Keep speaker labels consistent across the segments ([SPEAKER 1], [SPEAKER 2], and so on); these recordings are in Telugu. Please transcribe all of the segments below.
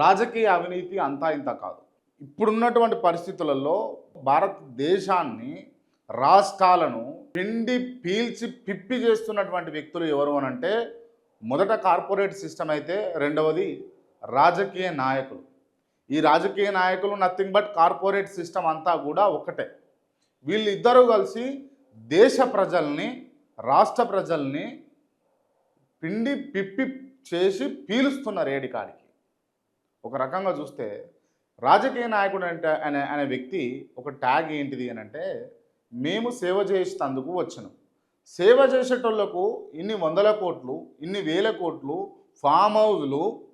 [SPEAKER 1] రాజకీయ అవినీతి అంతా ఇంత కాదు. ఇప్పుడున్నటువంటి పరిస్థితులలో భారతదేశాన్ని రాష్ట్రాలను పిండి పీల్చి పిప్పి చేస్తున్నటువంటి వ్యక్తులు ఎవరు అనంటే మొదట కార్పొరేట్ సిస్టమ్ అయితే రెండవది రాజకీయ నాయకులు. ఈ రాజకీయ నాయకులు నథింగ్ బట్ కార్పొరేట్ సిస్టమ్ అంతా కూడా ఒక్కటే. వీళ్ళిద్దరూ కలిసి దేశ ప్రజల్ని రాష్ట్ర ప్రజల్ని పిండి పిప్పి చేసి పీలుస్తున్నారు ఏడికాడికి ఒక రకంగా చూస్తే రాజకీయ నాయకుడు అంటే అనే అనే వ్యక్తి ఒక ట్యాగ్ ఏంటిది అని అంటే మేము సేవ చేసేందుకు వచ్చాను. సేవ చేసేటోళ్ళకు ఇన్ని వందల కోట్లు ఇన్ని వేల కోట్లు ఫామ్ హౌజ్లు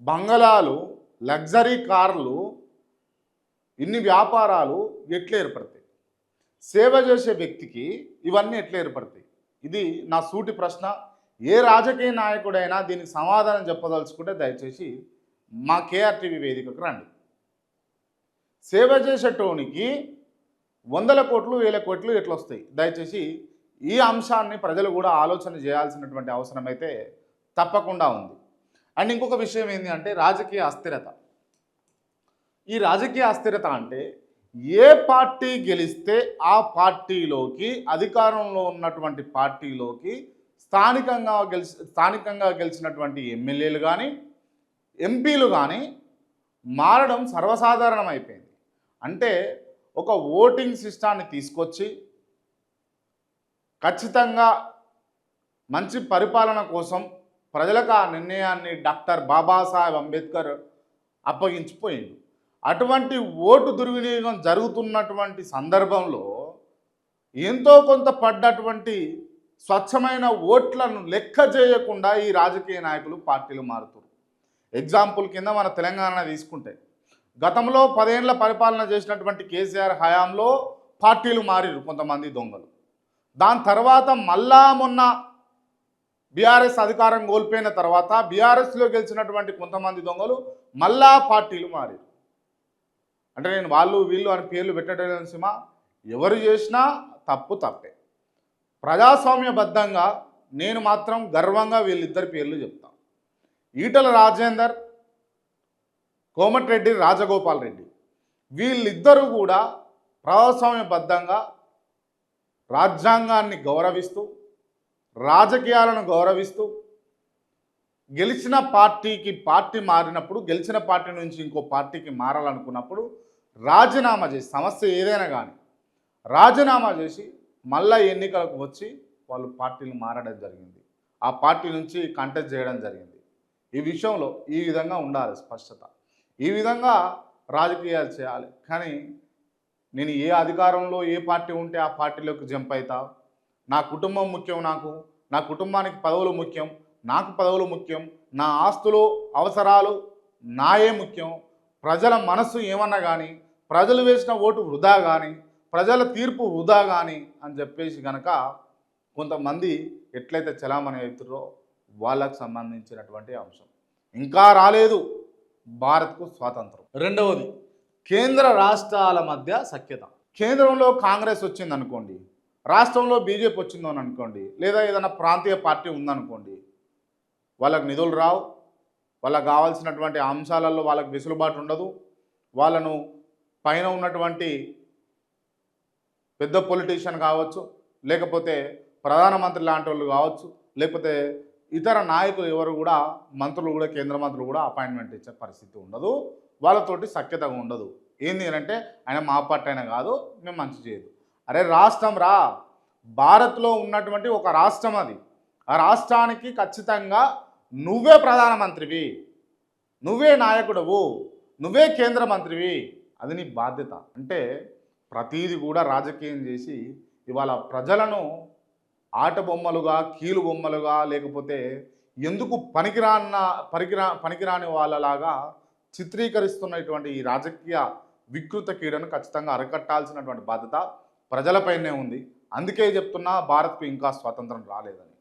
[SPEAKER 1] బంగళాలు లగ్జరీ కార్లు ఇన్ని వ్యాపారాలు ఎట్లా ఏర్పడతాయి? సేవ చేసే వ్యక్తికి ఇవన్నీ ఎట్లా ఏర్పడతాయి? ఇది నా సూటి ప్రశ్న. ఏ రాజకీయ నాయకుడైనా దీనికి సమాధానం చెప్పదలుచుకుంటే దయచేసి మా కేఆర్టీవీ వేదికకు రండి. సేవ చేసేటోనికి వందల కోట్లు వేల కోట్లు ఎట్లా వస్తాయి దయచేసి ఈ అంశాన్ని ప్రజలు కూడా ఆలోచన చేయాల్సినటువంటి అవసరం అయితే తప్పకుండా ఉంది. అండ్ ఇంకొక విషయం ఏంటి అంటే రాజకీయ అస్థిరత. ఈ రాజకీయ అస్థిరత అంటే ఏ పార్టీ గెలిస్తే ఆ పార్టీలోకి అధికారంలో ఉన్నటువంటి పార్టీలోకి స్థానికంగా గెలిచి స్థానికంగా గెలిచినటువంటి ఎమ్మెల్యేలు కానీ ఎంపీలు కానీ మారడం సర్వసాధారణం అయిపోయింది అంటే ఒక ఓటింగ్ సిస్టాన్ని తీసుకొచ్చి ఖచ్చితంగా మంచి పరిపాలన కోసం ప్రజలకు ఆ నిర్ణయాన్ని డాక్టర్ బాబాసాహెబ్ అంబేద్కర్ అప్పగించిపోయిండు. అటువంటి ఓటు దుర్వినియోగం జరుగుతున్నటువంటి సందర్భంలో ఎంతో కొంత పడ్డటువంటి స్వచ్ఛమైన ఓట్లను లెక్క చేయకుండా ఈ రాజకీయ నాయకులు పార్టీలు మారుతురు. ఎగ్జాంపుల్ కింద మన తెలంగాణ తీసుకుంటే గతంలో పదేళ్ళ పరిపాలన చేసినటువంటి కేసీఆర్ హయాంలో పార్టీలు మారిరు కొంతమంది దొంగలు. దాని తర్వాత మళ్ళా మొన్న బీఆర్ఎస్ అధికారం కోల్పోయిన తర్వాత బీఆర్ఎస్లో గెలిచినటువంటి కొంతమంది దొంగలు మళ్ళా పార్టీలు మారారు అంటే నేను వాళ్ళు వీళ్ళు అని పేర్లు పెట్టడం సినిమా? ఎవరు చేసినా తప్పు తప్పే. ప్రజాస్వామ్యబద్ధంగా నేను మాత్రం గర్వంగా వీళ్ళిద్దరి పేర్లు చెప్తాను ఈటల రాజేందర్ కోమటిరెడ్డి రాజగోపాల్ రెడ్డి. వీళ్ళిద్దరూ కూడా ప్రజాస్వామ్యబద్ధంగా రాజ్యాంగాన్ని గౌరవిస్తూ రాజకీయాలను గౌరవిస్తూ గెలిచిన పార్టీకి పార్టీ మారినప్పుడు గెలిచిన పార్టీ నుంచి ఇంకో పార్టీకి మారాలనుకున్నప్పుడు రాజీనామా చేసి సమస్య ఏదైనా కానీ రాజీనామా చేసి మళ్ళా ఎన్నికలకు వచ్చి వాళ్ళు పార్టీలు మారడం జరిగింది. ఆ పార్టీ నుంచి కంటెస్ట్ చేయడం జరిగింది. ఈ విషయంలో ఈ విధంగా ఉండాలి స్పష్టత. ఈ విధంగా రాజకీయాలు చేయాలి. కానీ నేను ఏ అధికారంలో ఏ పార్టీ ఉంటే ఆ పార్టీలోకి జంప్ అవుతా నా కుటుంబం ముఖ్యం నాకు. నా కుటుంబానికి పదవులు ముఖ్యం. నాకు పదవులు ముఖ్యం. నా ఆస్తులు అవసరాలు నాయే ముఖ్యం. ప్రజల మనస్సు ఏమన్నా కానీ ప్రజలు వేసిన ఓటు వృధా కానీ ప్రజల తీర్పు వృధా కానీ అని చెప్పేసి కనుక కొంతమంది ఎట్లయితే చలామణి అవుతారో వాళ్ళకు సంబంధించినటువంటి అంశం. ఇంకా రాలేదు. భారత్కు స్వాతంత్రం. రెండవది కేంద్ర రాష్ట్రాల మధ్య సఖ్యత. కేంద్రంలో కాంగ్రెస్ వచ్చింది అనుకోండి రాష్ట్రంలో బీజేపీ వచ్చిందో అనుకోండి లేదా ఏదైనా ప్రాంతీయ పార్టీ ఉందనుకోండి వాళ్ళకు నిధులు రావు. వాళ్ళకు కావాల్సినటువంటి అంశాలలో వాళ్ళకి వెసులుబాటు ఉండదు. వాళ్ళను పైన ఉన్నటువంటి పెద్ద పొలిటీషియన్ కావచ్చు లేకపోతే ప్రధానమంత్రి లాంటి వాళ్ళు కావచ్చు లేకపోతే ఇతర నాయకులు ఎవరు కూడా మంత్రులు కూడా కేంద్ర మంత్రులు కూడా అపాయింట్మెంట్ ఇచ్చే పరిస్థితి ఉండదు. వాళ్ళతోటి సఖ్యతగా ఉండదు. ఏంది అంటే ఆయన మా పార్టీ అయినా కాదు మేము మంచి చేయదు. అరే రాష్ట్రం రా. భారత్లో ఉన్నటువంటి ఒక రాష్ట్రం అది. ఆ రాష్ట్రానికి ఖచ్చితంగా నువ్వే ప్రధానమంత్రివి. నువ్వే నాయకుడవు. నువ్వే కేంద్ర మంత్రివి. అది నీ బాధ్యత. అంటే ప్రతీది కూడా రాజకీయం చేసి ఇవాళ ప్రజలను ఆట బొమ్మలుగా కీలు బొమ్మలుగా లేకపోతే ఎందుకు పనికిరాన్న పనికిరా పనికిరాని వాళ్ళలాగా చిత్రీకరిస్తున్నటువంటి ఈ రాజకీయ వికృత క్రీడను ఖచ్చితంగా అరికట్టాల్సినటువంటి బాధ్యత ప్రజలపైనే ఉంది. అందుకే చెప్తున్నా భారత్కు ఇంకా స్వాతంత్రం రాలేదని.